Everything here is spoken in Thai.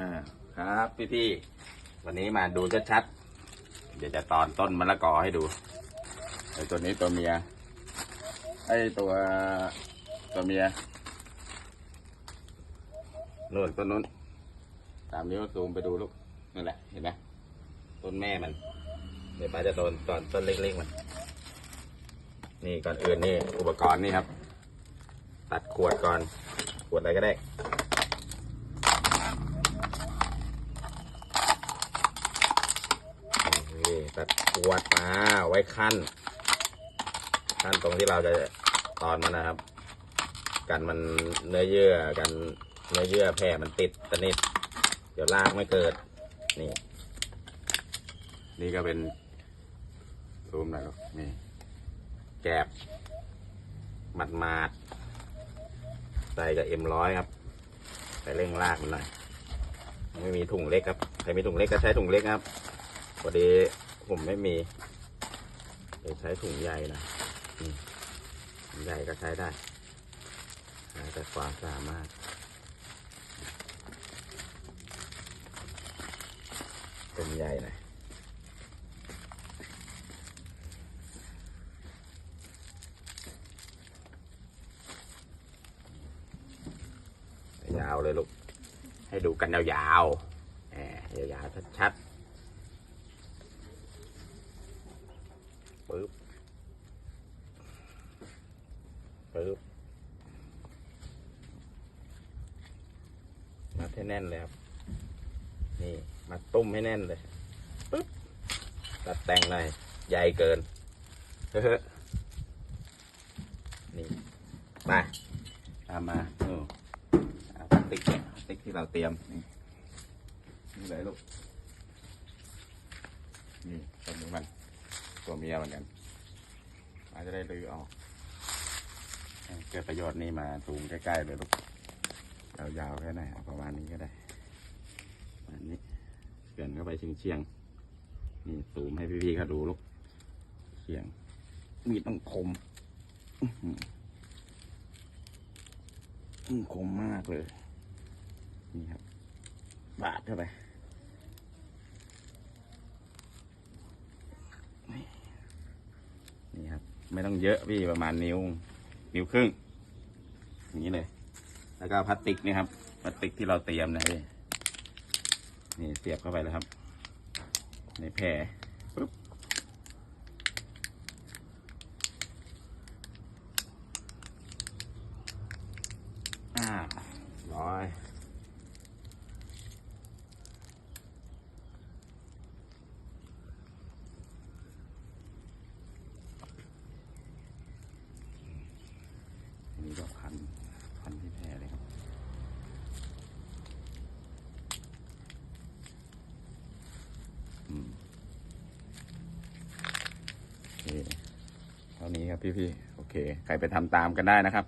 อ่าครับพี่พี่วันนี้มาดูชัดๆเดี๋ยวจะตอนต้นมะละกอให้ดูไอ้ตัวนี้ตัวเมียไอ้ตัวตัวเมียนู่นต้นนู้นตามนิ้วซูมไปดูลูกนั่นแหละเห็นไหมต้นแม่มัน เดี๋ยวป้าจะโดนตอนต้นเล็กๆมันนี่ก่อนอื่นนี่อุปกรณ์นี่ครับ ตัดขวดก่อน ขวดอะไรก็ได้ นี่ ตัดขวดมาไว้ขั้น ขั้นตรงที่เราจะตอนมันนะครับ กันมันเนื้อเยื่อกันเนื้อเยื่อแผ่มันติดสนิทเดี๋ยวลากไม่เกิด นี่ นี่ก็เป็นซูมหน่อยลูกนี่แกบหมัดมาดใส่กับเอ็มร้อยครับใส่เร่งลากมันหน่อยไม่มีถุงเล็กครับใครมีถุงเล็กก็ใช้ถุงเล็กครับพอดี ผมไม่มีเลยใช้ถุงใหญ่นะถุงใหญ่ก็ใช้ได้แต่ความสามารถเป็นใหญ่น่อยยาวเลยลูก ให้ดูกันยาวๆแหมยาวๆชัดๆ ปึ๊บปึ๊บมัดให้แน่นเลยครับ นี่มัดตุ้มให้แน่นเลยปึ๊บตัดแต่งหน่อยใหญ่เกินเฮ้อนี่ไปตามมาเออเอาพลาสติกเนี่ยพลาสติกที่เราเตรียม นี่นี่เลยลูก นี่ตัวนี้มัน ตัวเมียเหมือนกันอาจจะได้ลือออกเกิดประโยชน์นี่มาซูมใกล้ๆเลยลูกยาวๆแค่ไหนประมาณนี้ก็ได้ประมาณนี้เปลี่ยนเข้าไปเชียงๆนี่ซูมให้พี่ๆเขาดูลูกเชียงมีดต้องคมอื้อหืออืมคมมากเลย นี่ครับ บาดเข้าไป นี่นี่ครับ ไม่ต้องเยอะพี่ประมาณนิ้ว นิ้วครึ่ง อย่างนี้เลย แล้วก็พลาสติกนี่ครับพลาสติกที่เราเตรียมนะพี่นี่เสียบเข้าไปแล้วครับ ในแผลปุ๊บอ่าร้อยอันนี้ก็ พันพันที่แพรเลยครับอืมโอเคเท่านี้ครับพี่ๆโอเค ใครไปทำตามกันได้นะครับ